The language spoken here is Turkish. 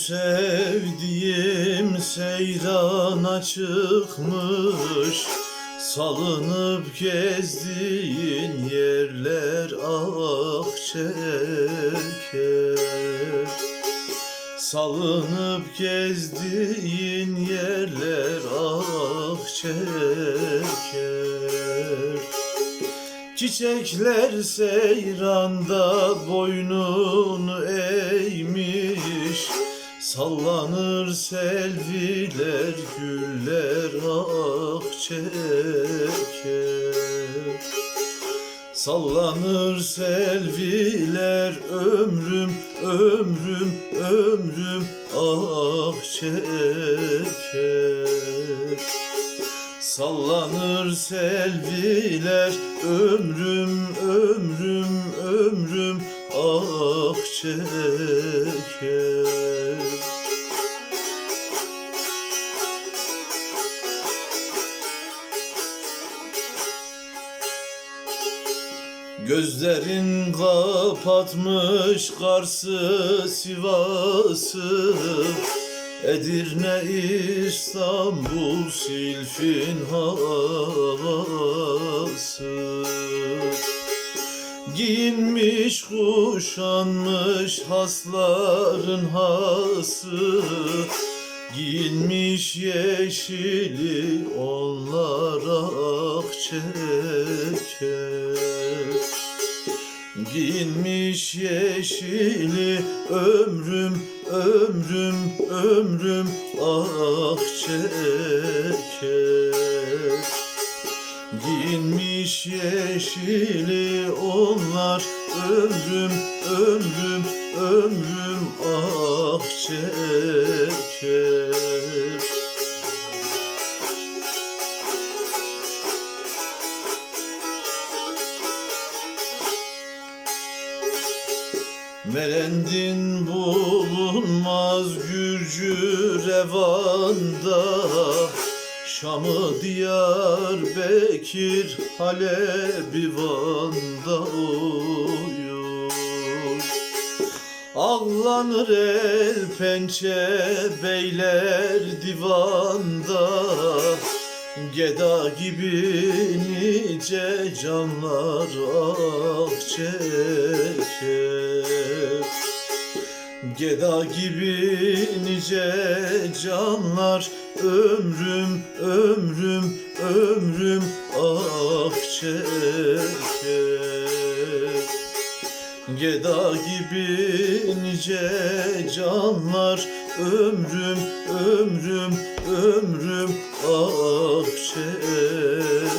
sevdiğim seyrana çıkmış Salınıp gezdiğin yerler ah çeker Salınıp gezdiğin yerler ah çeker Çiçekler seyranda boynunu eğmiş Sallanır selviler güller ah çeker. Sallanır selviler ömrüm ömrüm ömrüm ah çeker. Sallanır selviler ömrüm ömrüm ömrüm ah çeker Gözlerin kapatmış Kars'ı Sivas'ı. Edirne İstanbul Silfin havası Giyinmiş kuşanmış hasların hası. Giyinmiş yeşili onlar ah çeker Giyinmiş yeşili ömrüm ömrüm ömrüm ah çeker Giyinmiş yeşili onlar ömrüm ömrüm ömrüm ah çeker. Merendin bulunmaz Gürcü revanda Şam'ı Diyarbakır Halep'i Van'da uyur. Ağlanır el pençe beyler divanda. Geda gibi nice canlar ah Geda gibi nice canlar. Ömrüm ömrüm ömrüm ah çeker Geda gibi nice canlar. Ömrüm ömrüm ömrüm ah çeker